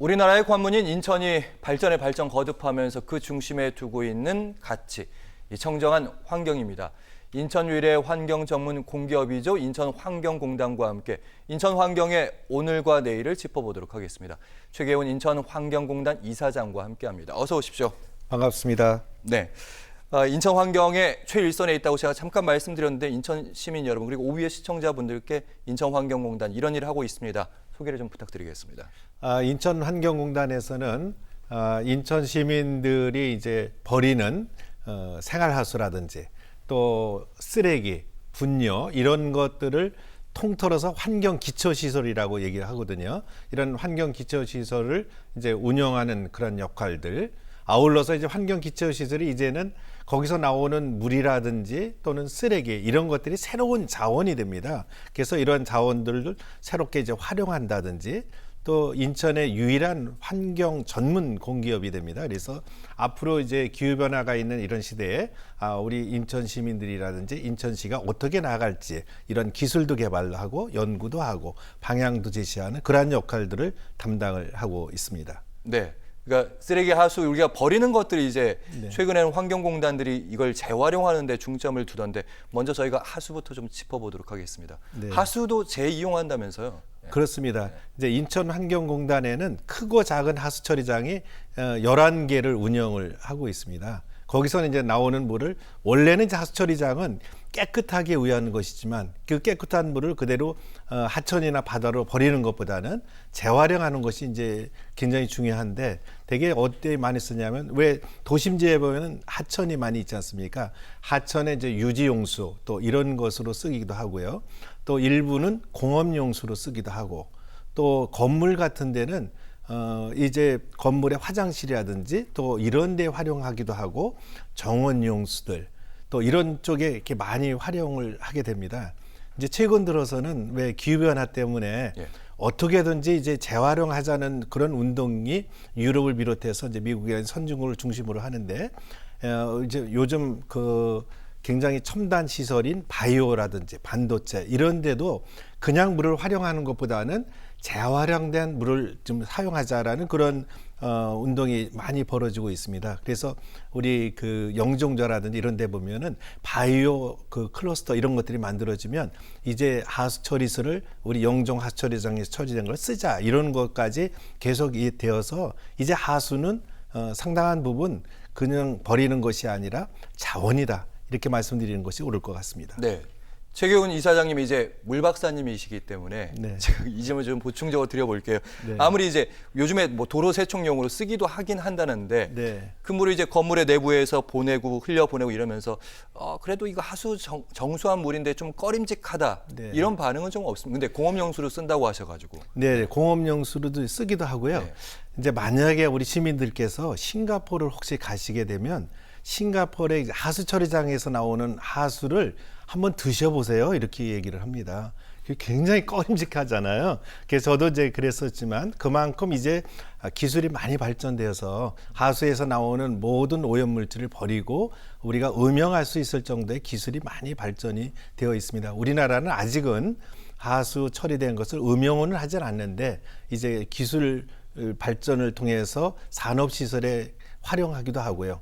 우리나라의 관문인 인천이 발전에 발전 거듭하면서 그 중심에 두고 있는 가치, 이 청정한 환경입니다. 인천 유일의 환경 전문 공기업이죠. 인천 환경공단과 함께 인천 환경의 오늘과 내일을 짚어보도록 하겠습니다. 최계훈 인천 환경공단 이사장과 함께합니다. 어서 오십시오. 반갑습니다. 네. 어, 인천 환경의 최일선에 있다고 제가 잠깐 말씀드렸는데 인천 시민 여러분 그리고 오후의 시청자분들께 인천 환경공단 이런 일을 하고 있습니다. 소개를 좀 부탁드리겠습니다. 아, 인천 환경공단에서는 아, 인천 시민들이 이제 버리는 어, 생활하수라든지 또 쓰레기, 분뇨 이런 것들을 통틀어서 환경 기초 시설이라고 얘기를 하거든요. 이런 환경 기초 시설을 이제 운영하는 그런 역할들 아울러서 이제 환경 기초 시설이 이제는 거기서 나오는 물이라든지 또는 쓰레기 이런 것들이 새로운 자원이 됩니다. 그래서 이런 자원들을 새롭게 이제 활용한다든지 또 인천의 유일한 환경 전문 공기업이 됩니다. 그래서 앞으로 이제 기후 변화가 있는 이런 시대에 아, 우리 인천 시민들이라든지 인천시가 어떻게 나아갈지 이런 기술도 개발하고 연구도 하고 방향도 제시하는 그러한 역할들을 담당을 하고 있습니다. 네. 그러니까 쓰레기 하수 우리가 버리는 것들이 이제 최근에는 환경공단들이 이걸 재활용하는 데 중점을 두던데 먼저 저희가 하수부터 좀 짚어보도록 하겠습니다. 네. 하수도 재이용한다면서요? 그렇습니다. 이제 인천환경공단에는 크고 작은 하수 처리장이 어, 11개를 운영을 하고 있습니다. 거기서는 이제 나오는 물을 원래는 이제 하수 처리장은 깨끗하게 위한 것이지만 그 깨끗한 물을 그대로 어, 하천이나 바다로 버리는 것보다는 재활용하는 것이 이제 굉장히 중요한데 되게 어때 많이 쓰냐면 왜 도심지에 보면은 하천이 많이 있지 않습니까? 하천에 이제 유지용수 또 이런 것으로 쓰기도 하고요. 또 일부는 공업용수로 쓰기도 하고 또 건물 같은 데는 어 이제 건물의 화장실이라든지 또 이런 데 활용하기도 하고 정원용수들 또 이런 쪽에 이렇게 많이 활용을 하게 됩니다. 이제 최근 들어서는 왜 기후 변화 때문에 예. 어떻게든지 이제 재활용하자는 그런 운동이 유럽을 비롯해서 이제 미국의 선진국을 중심으로 하는데 어, 이제 요즘 그 굉장히 첨단 시설인 바이오라든지 반도체 이런 데도 그냥 물을 활용하는 것보다는 재활용된 물을 좀 사용하자라는 그런 어, 운동이 많이 벌어지고 있습니다. 그래서 우리 그 영종저라든지 이런 데 보면은 바이오 그 클러스터 이런 것들이 만들어지면 이제 하수 처리소를 우리 영종 하수 처리장에서 처리된 걸 쓰자 이런 것까지 계속 이 되어서 이제 하수는 어, 상당한 부분 그냥 버리는 것이 아니라 자원이다. 이렇게 말씀드리는 것이 옳을 것 같습니다. 네. 최계훈 이사장님이 이제 물 박사님이시기 때문에 네. 제가 이 점을 좀 보충적으로 드려볼게요. 네. 아무리 이제 요즘에 뭐 도로 세척용으로 쓰기도 하긴 한다는데 네. 그 물을 이제 건물의 내부에서 보내고 흘려 보내고 이러면서 어 그래도 이거 하수 정, 정수한 물인데 좀 꺼림직하다 네. 이런 반응은 좀 없습니다. 근데 공업용수로 쓴다고 하셔가지고 네, 공업용수로도 쓰기도 하고요. 네. 이제 만약에 우리 시민들께서 싱가포르를 혹시 가시게 되면 싱가포르의 하수 처리장에서 나오는 하수를 한번 드셔보세요. 이렇게 얘기를 합니다. 굉장히 꺼림직하잖아요. 그래서 저도 이제 그랬었지만 그만큼 이제 기술이 많이 발전되어서 하수에서 나오는 모든 오염물질을 버리고 우리가 음영할 수 있을 정도의 기술이 많이 발전이 되어 있습니다. 우리나라는 아직은 하수 처리된 것을 음용은 하진 않는데 이제 기술 발전을 통해서 산업 시설에 활용하기도 하고요.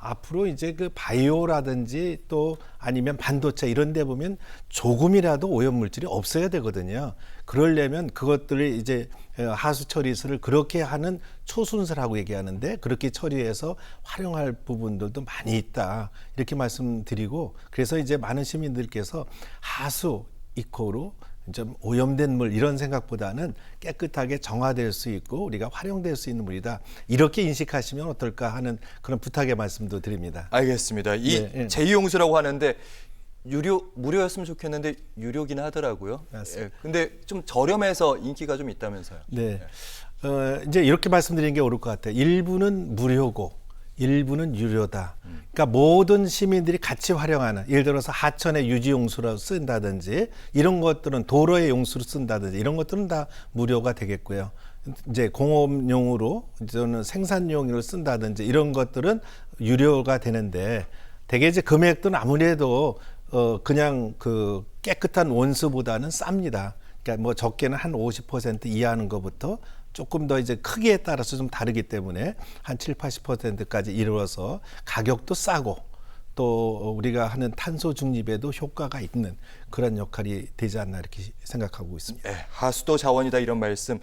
앞으로 이제 그 바이오라든지 또 아니면 반도체 이런 데 보면 조금이라도 오염 물질이 없어야 되거든요. 그러려면 그것들을 이제 하수 처리소를 그렇게 하는 초순서라고 얘기하는데 그렇게 처리해서 활용할 부분들도 많이 있다. 이렇게 말씀드리고 그래서 이제 많은 시민들께서 하수 이코로 좀 오염된 물 이런 생각보다는 깨끗하게 정화될 수 있고 우리가 활용될 수 있는 물이다 이렇게 인식하시면 어떨까 하는 그런 부탁의 말씀도 드립니다. 알겠습니다. 이 네, 네. 제2용수라고 하는데 유료 무료였으면 좋겠는데 유료긴 하더라고요. 맞습니다. 예, 근데 좀 저렴해서 인기가 좀 있다면서요. 네, 어, 이제 이렇게 말씀드리는 게 옳을 것 같아요. 일부는 무료고 일부는 유료다. 그러니까 모든 시민들이 같이 활용하는 예를 들어서 하천의 유지 용수로 쓴다든지 이런 것들은 도로의 용수로 쓴다든지 이런 것들은 다 무료가 되겠고요. 이제 공업용으로 저는 생산용으로 쓴다든지 이런 것들은 유료가 되는데 대개 이제 금액들은 아무래도 어 그냥 그 깨끗한 원수보다는 쌉니다. 그러니까 뭐 적게는 한 50% 이하하는 것부터 조금 더 이제 크기에 따라서 좀 다르기 때문에 한 7, 80%까지 이루어서 가격도 싸고 또 우리가 하는 탄소 중립에도 효과가 있는 그런 역할이 되지 않나 이렇게 생각하고 있습니다. 예, 하수도 자원이다 이런 말씀